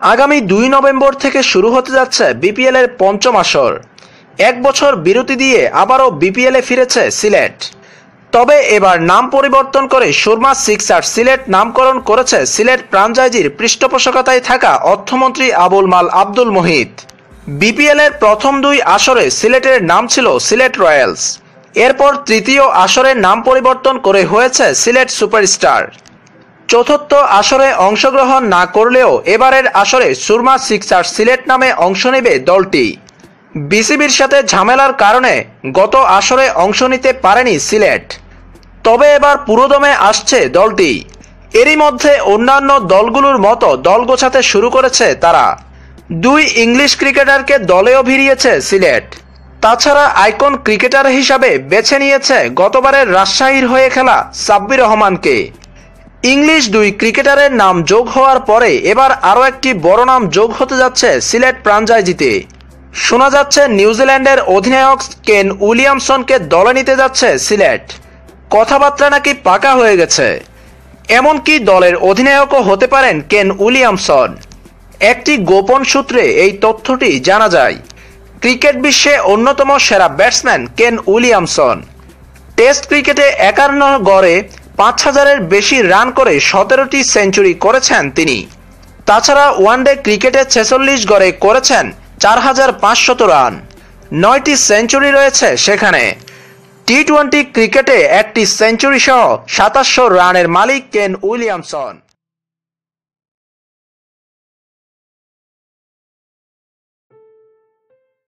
আগামী দুই নভেম্বর থেকে শুরু হতে যাচ্ছে বিপিএল এর পঞ্চম আসর। এক বছর বিরতি দিয়ে আবারও বিপিএল এ ফিরেছে সিলেট। তবে এবার নাম পরিবর্তন করে সুরমা সিক্সার সিলেট নামকরণ করেছে সিলেট ফ্রাঞ্চাইজির পৃষ্ঠপোষকতায় থাকা অর্থমন্ত্রী আবুল মাল আব্দুল মোহিত। বিপিএল এর প্রথম দুই আসরে সিলেটের নাম ছিল সিলেট রয়্যালস। এরপর তৃতীয় আসরের নাম পরিবর্তন করে হয়েছে সিলেট সুপারস্টার। চতুর্থ আসরে অংশগ্রহণ না করলেও এবারের আসরে সুরমা সিক্সার সিলেট নামে অংশ নেবে দলটি। বিসিবির সাথে ঝামেলার কারণে গত আসরে অংশ নিতে পারেনি সিলেট। তবে এবার পুরোদমে আসছে দলটি। এরই মধ্যে অন্যান্য দলগুলোর মতো দল গোছাতে শুরু করেছে তারা। দুই ইংলিশ ক্রিকেটারকে দলেও ভিড়িয়েছে সিলেট। তাছাড়া আইকন ক্রিকেটার হিসাবে বেছে নিয়েছে গতবারের রাজশাহীর হয়ে খেলা সাব্বির রহমানকে। ইংলিশ দুই ক্রিকেটারের নাম যোগ হওয়ার পরে এবার আরও একটি বড় নাম যোগ হতে যাচ্ছে সিলেট প্রাঞ্জাইজিতে। শোনা যাচ্ছে নিউজিল্যান্ডের অধিনায়ক কেন উইলিয়ামসনকে দলে নিতে যাচ্ছে সিলেট। কথাবার্তা নাকি পাকা হয়ে গেছে। এমনকি দলের অধিনায়কও হতে পারেন কেন উইলিয়ামসন। একটি গোপন সূত্রে এই তথ্যটি জানা যায়। ক্রিকেট বিশ্বে অন্যতম সেরা ব্যাটসম্যান কেন উইলিয়ামসন। টেস্ট ক্রিকেটে একান্ন গড়ে পাঁচ হাজারের বেশি রান করে সতেরোটি সেঞ্চুরি করেছেন তিনি। তাছাড়া ওয়ানডে ক্রিকেটে ছেচল্লিশ গড়ে করেছেন চার হাজার পাঁচশত রান। নয়টি সেঞ্চুরি রয়েছে সেখানে। টি টোয়েন্টি ক্রিকেটে একটি সেঞ্চুরি সহ সাতাশশো রানের মালিক কেন উইলিয়ামসন।